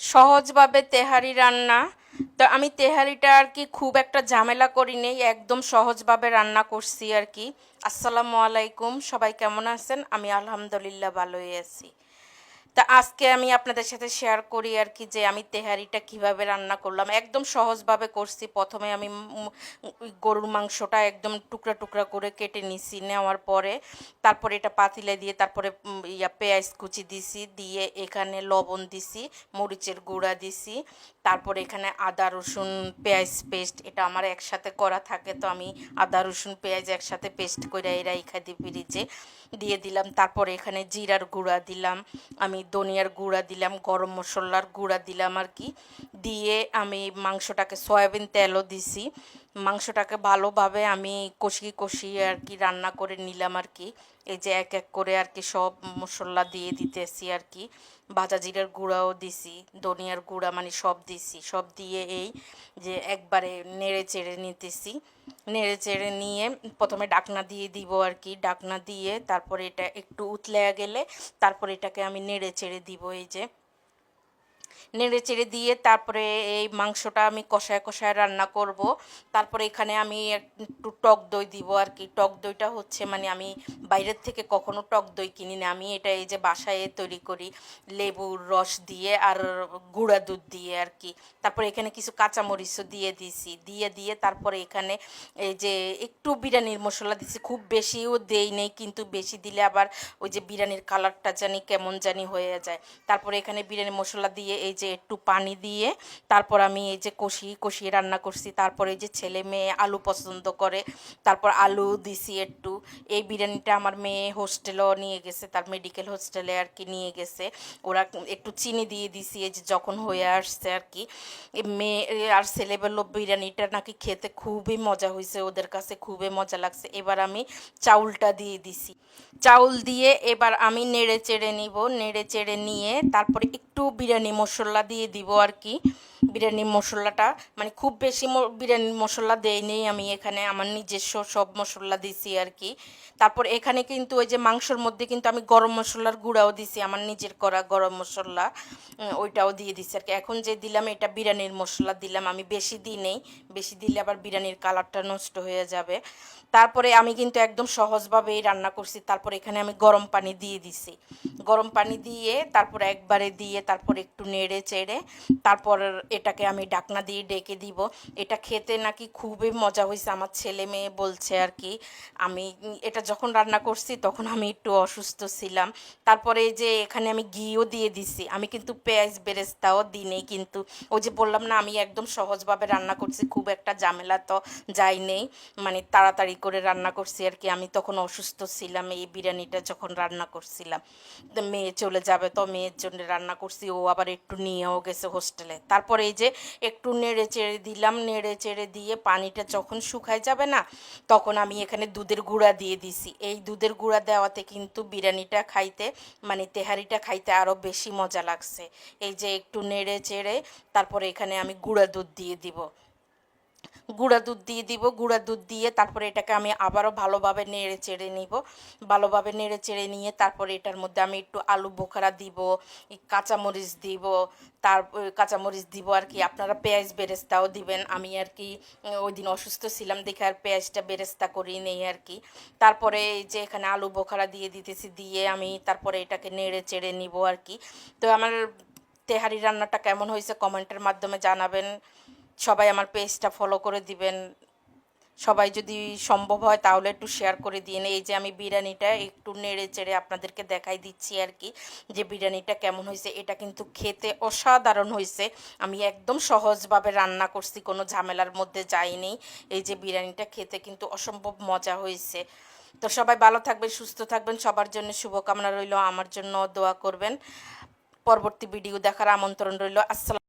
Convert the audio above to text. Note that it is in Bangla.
সহজভাবে তেহারি রান্না। তো আমি তেহারিটা আর কি খুব একটা ঝামেলা করি নেই, একদম সহজভাবে রান্না করছি আর কি। আসসালামু আলাইকুম, সবাই কেমন আছেন? আমি আলহামদুলিল্লাহ ভালোই আছি। তা আজকে আমি আপনাদের সাথে শেয়ার করি আর কি যে আমি তেহারিটা কীভাবে রান্না করলাম। একদম সহজভাবে করছি। প্রথমে আমি গরুর মাংসটা একদম টুকরা টুকরা করে কেটে নিছি নেওয়ার পরে, তারপরে এটা পাতিলে দিয়ে তারপরে ইয়া পেঁয়াজ কুচি দিছি, দিয়ে এখানে লবণ দিছি, মরিচের গুঁড়া দিছি, তারপরে এখানে আদা, রসুন, পেঁয়াজ পেস্ট, এটা আমার একসাথে করা থাকে, তো আমি আদা, রসুন, পেঁয়াজ একসাথে পেস্ট করে এরা এখানে ফ্রিজে দিয়ে দিলাম। তারপরে এখানে জিরার গুঁড়া দিলাম। আমি ধনিয়ার গুঁড়া দিলাম, গরম মশলার গুঁড়া দিলাম আর কি। দিয়ে আমি মাংসটাকে সয়াবিন তেলও দিছি। মাংসটাকে ভালোভাবে আমি কষিয়ে কষিয়ে আর কি রান্না করে নিলাম আর কি এই যে এক এক করে আর কি সব মশলা দিয়ে দিতেছি আর কি ভাজা জিরার গুঁড়াও দিছি, ধনিয়ার গুঁড়া মানে সব দিছি। সব দিয়ে এই যে একবারে নেড়ে চেড়ে নিতেছি। নেড়ে চেড়ে নিয়ে প্রথমে ডাকনা দিয়ে দিব আর কি ডাকনা দিয়ে তারপরে এটা একটু উতলে গেলে তারপরে এটাকে আমি নেড়ে চেড়ে দিব এই যে। নেড়ে চেড়ে দিয়ে তারপরে এই মাংসটা আমি কষায় কষায় রান্না করব। তারপরে এখানে আমি একটু টক দই দিব আর কি। টক দইটা হচ্ছে মানে আমি বাইরের থেকে কখনো টক দই কিনি না। আমি এটা এই যে বাসায় তৈরি করি লেবুর রস দিয়ে আর গুঁড়া দুধ দিয়ে আর কি। তারপরে এখানে কিছু কাঁচামরিচও দিয়ে দিছি। দিয়ে দিয়ে তারপরে এখানে এই যে একটু বিরিয়ানির মশলা দিছি। খুব বেশিও দেই নেই, কিন্তু বেশি দিলে আবার ওই যে বিরিয়ানির কালারটা জানি কেমন জানি হয়ে যায়। তারপরে এখানে বিরিয়ানি মশলা দিয়ে এই যে একটু পানি দিয়ে তারপর আমি এই যে কষিয়ে কষিয়ে রান্না করছি। তারপরে এই যে ছেলে মেয়ে আলু পছন্দ করে, তারপর আলু দিছি একটু। এই বিরিয়ানিটা আমার মেয়ে হোস্টেলও নিয়ে গেছে, তার মেডিকেল হোস্টেলে আর কি নিয়ে গেছে। ওরা একটু চিনি দিয়ে দিছি, এই যে যখন হয়ে আসছে আর কি। মেয়ে আর ছেলে বলল, বিরিয়ানিটা নাকি খেতে খুবই মজা হয়েছে ওদের কাছে, খুবই মজা লাগছে। এবার আমি চাউলটা দিয়ে দিছি। চাউল দিয়ে এবার আমি নেড়ে চেড়ে নিব, নেড়ে চেড়ে নিয়ে তারপরে একটু বিরিয়ানি মশলা দিয়ে দিব আর কি। বিরিয়ানি মশলাটা মানে খুব বেশি বিরিয়ানি মশলা দেয়নি আমি এখানে, আমার নিজস্ব সব মশলা দিছি আর কি। তারপর এখানে কিন্তু ওই যে মাংসর মধ্যে কিন্তু আমি গরম মশলার গুঁড়াও দিছি, আমার নিজের করা গরম মশলা ওইটাও দিয়ে দিছি আর কি। এখন যে দিলাম এটা বিরিয়ানির মশলা দিলাম, আমি বেশি দিই নেই, বেশি দিলে আবার বিরিয়ানির কালারটা নষ্ট হয়ে যাবে। তারপরে আমি কিন্তু একদম সহজভাবেই রান্না করছি, তারপর এখানে আমি গরম পানি দিয়ে দিছি। গরম পানি দিয়ে তারপর একবারে দিয়ে তারপর একটু নেড়ে চেড়ে, তারপর এটাকে আমি ডাকনা দিয়ে ডেকে দিব। এটা খেতে নাকি খুবই মজা হয়েছে আমার ছেলে মেয়ে বলছে আর কি। আমি, এটা যখন রান্না করছি তখন আমি একটু অসুস্থ ছিলাম। তারপরে যে এখানে আমি ঘিও দিয়ে দিছি। আমি কিন্তু পেঁয়াজ বেরেস্তাও দিই নেই কিন্তু ওই যে বললাম না, আমি একদম সহজভাবে রান্না করছি, খুব একটা ঝামেলা তো যাই নেই। মানে তাড়াতাড়ি করে রান্না করছি আর কি। আমি তখন অসুস্থ ছিলাম, এই বিরিয়ানিটা যখন রান্না করছিলাম। মেয়ে চলে যাবে তো মেয়ের জন্য রান্না করছি, ও আবার একটু নিয়েও গেছে হোস্টেলে তারপরে এই যে একটু নেড়ে চেড়ে দিলাম, নেড়ে চেড়ে দিয়ে পানিটা যখন শুকায় যাবে না, তখন আমি এখানে দুধের গুঁড়া দিয়ে দিছি। এই দুধের গুঁড়া দেওয়াতে কিন্তু বিরিয়ানিটা খাইতে মানে তেহারিটা খাইতে আরও বেশি মজা লাগছে। এই যে একটু নেড়ে চেড়ে, তারপরে এখানে আমি গুঁড়া দুধ দিয়ে দিব। গুঁড়া দুধ দিয়ে দিব, গুঁড়া দুধ দিয়ে তারপরে এটাকে আমি আবারও ভালোভাবে নেড়ে চেড়ে নিব। ভালোভাবে নেড়ে চেড়ে নিয়ে তারপরে এটার মধ্যে আমি একটু আলু বোখারা দিব কাঁচামরিচ দিব, তার কাঁচামরিচ দিব আর কি। আপনারা পেঁয়াজ বেরেস্তাও দিবেন। আমি আর কি ওই দিন অসুস্থ ছিলাম দেখে আর পেঁয়াজটা বেরেস্তা করি নেই আর কি। তারপরে এই যে এখানে আলু বোখারা দিয়ে দিতেছি, দিয়ে আমি তারপরে এটাকে নেড়ে চেড়ে নিব আর কি। তো আমার তেহারি রান্নাটা কেমন হয়েছে কমেন্টের মাধ্যমে জানাবেন। সবাই আমার পেজটা ফলো করে দিবেন। সবাই যদি সম্ভব হয় তাহলে একটু শেয়ার করে দিন। এই যে আমি বিরিয়ানিটা একটু নেড়ে চেড়ে আপনাদেরকে দেখাই দিচ্ছি আর কি, যে বিরিয়ানিটা কেমন হয়েছে। এটা কিন্তু খেতে অসাধারণ হয়েছে। আমি একদম সহজভাবে রান্না করছি, কোনো ঝামেলার মধ্যে যাইনি। এই যে বিরিয়ানিটা খেতে কিন্তু অসম্ভব মজা হয়েছে। তো সবাই ভালো থাকবেন, সুস্থ থাকবেন। সবার জন্য শুভকামনা রইল। আমার জন্য দোয়া করবেন। পরবর্তী ভিডিও দেখার আমন্ত্রণ রইল। আসসালাম